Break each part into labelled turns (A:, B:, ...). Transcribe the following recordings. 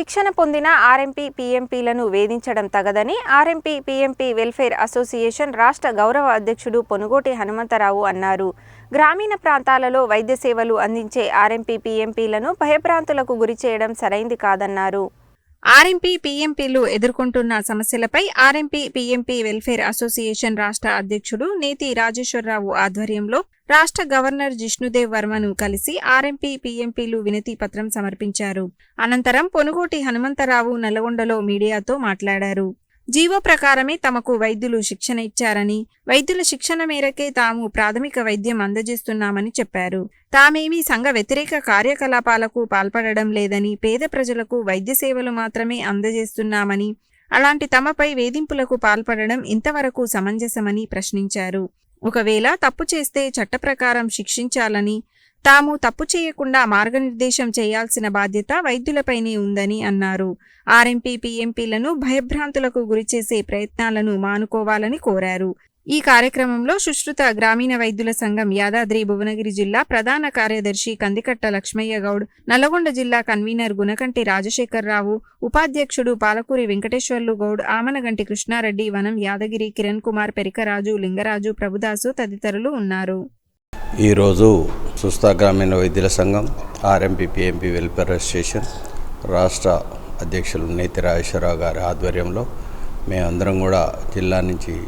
A: శిక్షణ పొందిన ఆర్ఎంపీ పీఎంపీలను వేధించడం తగదని ఆర్ఎంపీ పీఎంపీ వెల్ఫేర్ అసోసియేషన్ రాష్ట్ర గౌరవ అధ్యక్షుడు పొనుగోటి హనుమంతరావు అన్నారు. గ్రామీణ ప్రాంతాలలో వైద్య సేవలు అందించే ఆర్ఎంపీ పీఎంపీలను భయభ్రాంతులకు గురి చేయడం సరైంది కాదన్నారు. ఆర్ఎంపీ పీఎంపీలు ఎదుర్కొంటున్న సమస్యలపై ఆర్ఎంపీ పీఎంపీ వెల్ఫేర్ అసోసియేషన్ రాష్ట్ర అధ్యక్షుడు నేతి రాజేశ్వరరావు ఆధ్వర్యంలో రాష్ట్ర గవర్నర్ జిష్ణుదేవ్ వర్మను కలిసి ఆర్ఎంపీ పీఎంపీలు వినతి పత్రం సమర్పించారు. అనంతరం పొనుగోటి హనుమంతరావు నల్గొండలో మీడియాతో మాట్లాడారు. జీవో ప్రకారమే తమకు వైద్యులు శిక్షణ ఇచ్చారని వైద్యుల శిక్షణ మేరకే తాము ప్రాథమిక వైద్యం అందజేస్తున్నామని చెప్పారు. తామేమీ సంఘ వ్యతిరేక కార్యకలాపాలకు పాల్పడడం లేదని పేద ప్రజలకు వైద్య సేవలు మాత్రమే అందజేస్తున్నామని అలాంటి తమపై వేధింపులకు పాల్పడడం ఇంతవరకు సమంజసమని ప్రశ్నించారు. ఒకవేళ తప్పు చేస్తే చట్ట ప్రకారం శిక్షించాలని తాము తప్పు చేయకుండా మార్గనిర్దేశం చేయాల్సిన బాధ్యత వైద్యులపైనే ఉందని అన్నారు. ఆర్ఎంపీ పీఎంపీలను భయభ్రాంతులకు గురిచేసే ప్రయత్నాలను మానుకోవాలని కోరారు. ఈ కార్యక్రమంలో సుశ్రుత గ్రామీణ వైద్యుల సంఘం యాదాద్రి భువనగిరి జిల్లా ప్రధాన కార్యదర్శి కందికట్ట లక్ష్మయ్య గౌడ్ నల్గొండ జిల్లా కన్వీనర్ గుణకంటి రాజశేఖరరావు ఉపాధ్యక్షుడు పాలకూరి వెంకటేశ్వర్లు గౌడ్ ఆమనగంటి కృష్ణారెడ్డి వనం యాదగిరి కిరణ్ కుమార్ పెరికరాజు లింగరాజు ప్రభుదాసు తదితరులు ఉన్నారు.
B: ఈరోజు సుస్థా గ్రామీణ వైద్యుల సంఘం ఆర్ఎంపీ ఎంపీ వెల్ఫేర్ అసోసియేషన్ రాష్ట్ర అధ్యక్షులు నేతి రాజేశ్వరరావు గారి ఆధ్వర్యంలో మేమందరం కూడా జిల్లా నుంచి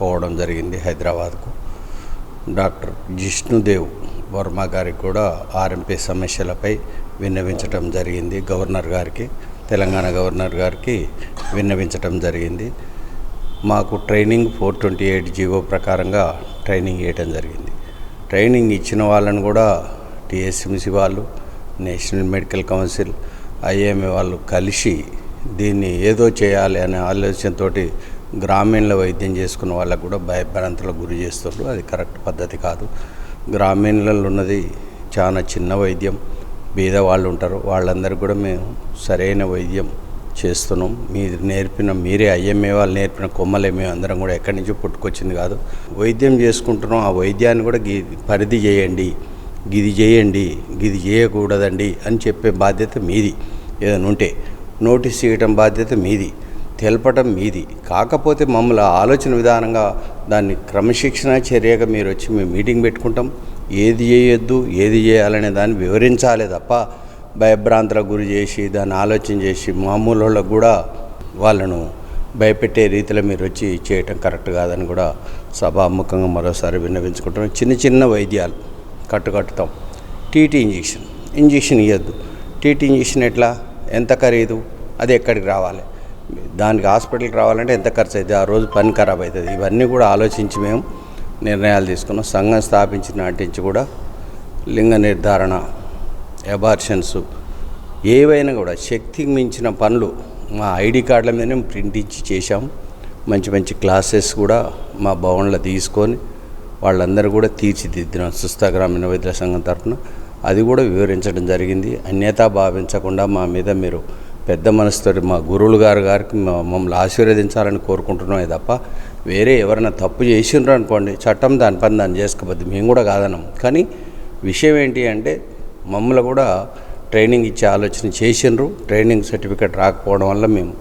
B: పోవడం జరిగింది హైదరాబాద్కు. డాక్టర్ జిష్ణుదేవ్ వర్మ గారికి కూడా ఆర్ఎంపీ సమస్యలపై విన్నవించడం జరిగింది. గవర్నర్ గారికి తెలంగాణ గవర్నర్ గారికి విన్నవించడం జరిగింది. మాకు training four twenty eight GO ప్రకారంగా ట్రైనింగ్ ఇవ్వడం జరిగింది. ట్రైనింగ్ ఇచ్చిన వాళ్ళని కూడా టీఎస్ఎంసి వాళ్ళు నేషనల్ మెడికల్ కౌన్సిల్ ఐఎంఏ వాళ్ళు కలిసి దీన్ని ఏదో చేయాలి అనే ఆలోచనతో గ్రామీణ వైద్యం చేసుకున్న వాళ్ళకు కూడా భయభ్రాంతులకు గురి చేస్తున్నారు. అది కరెక్ట్ పద్ధతి కాదు. గ్రామీణలలో ఉన్నది చాలా చిన్న వైద్యం. బీద వాళ్ళు ఉంటారు. వాళ్ళందరికీ కూడా మేము సరైన వైద్యం చేస్తున్నాం. మీరు నేర్పిన మీరే ఐఎంఏ వాళ్ళు నేర్పిన కొమ్మలే మేము అందరం కూడా ఎక్కడి నుంచో పుట్టుకొచ్చింది కాదు. వైద్యం చేసుకుంటున్నాం. ఆ వైద్యాన్ని కూడా గి పరిధి చేయండి. గిది చేయండి. గిది చేయకూడదండి అని చెప్పే బాధ్యత మీది. ఏదైనా ఉంటే నోటీస్ ఇవ్వటం బాధ్యత మీది. తెలపటం మీది. కాకపోతే మమ్మల్ని ఆలోచన విధానంగా దాన్ని క్రమశిక్షణ చర్యగా మీరు వచ్చి మేము మీటింగ్ పెట్టుకుంటాం. ఏది చేయొద్దు ఏది చేయాలనే దాన్ని వివరించాలి తప్ప భయభ్రాంతులకు గురి చేసి దాన్ని ఆలోచన చేసి మామూలు వాళ్ళకు కూడా వాళ్ళను భయపెట్టే రీతిలో మీరు వచ్చి చేయటం కరెక్ట్ కాదని కూడా సభాముఖంగా మరోసారి విన్నవించుకుంటాం చిన్న చిన్న వైద్యాలు కట్టుకట్టుతాం. TT injection. ఇంజెక్షన్ ఇవ్వద్దు టీటీ ఇంజెక్షన్ ఎట్లా? ఎంత ఖరీదు? అది ఎక్కడికి రావాలి? దానికి హాస్పిటల్కి రావాలంటే ఎంత ఖర్చు అవుతుంది ఆ రోజు పని ఖరాబ్ అవుతుంది ఇవన్నీ కూడా ఆలోచించి మేము నిర్ణయాలు తీసుకున్నాం. సంఘం స్థాపించిన నాటించి కూడా లింగ నిర్ధారణ అబార్షన్స్ ఏవైనా కూడా శక్తికి మించిన పనులు మా ఐడి కార్డుల మీదనే ప్రింట్ ఇచ్చి చేశాం మంచి మంచి క్లాసెస్ కూడా మా భవన్లో తీసుకొని వాళ్ళందరూ కూడా తీర్చిదిద్దిన సుస్థ గ్రామీణ వైద్యుల సంఘం తరఫున అది కూడా వివరించడం జరిగింది. అన్యతా భావించకుండా మా మీద మీరు పెద్ద మనసుతో మా గురువులు గారు గారికి మమ్మల్ని ఆశీర్వదించాలని కోరుకుంటున్నామే తప్ప వేరే ఎవరైనా తప్పు చేసిండ్రు అనుకోండి చట్టం దాని పని దాన్ని చేసుకోవద్దు మేము కూడా కాదన్నాం కానీ విషయం ఏంటి అంటే మమ్మల్ని కూడా ట్రైనింగ్ ఇచ్చే ఆలోచన చేసిండ్రు. ట్రైనింగ్ సర్టిఫికేట్ రాకపోవడం వల్ల మేము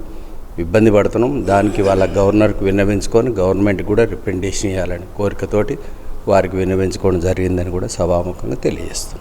B: ఇబ్బంది పడుతున్నాం. దానికి వాళ్ళ గవర్నర్కి విన్నవించుకొని గవర్నమెంట్ కూడా రిప్రజెంటేషన్ ఇవ్వాలని కోరికతోటి వారికి విన్నవించుకోవడం జరిగిందని కూడా సభాముఖంగా తెలియజేస్తున్నాం.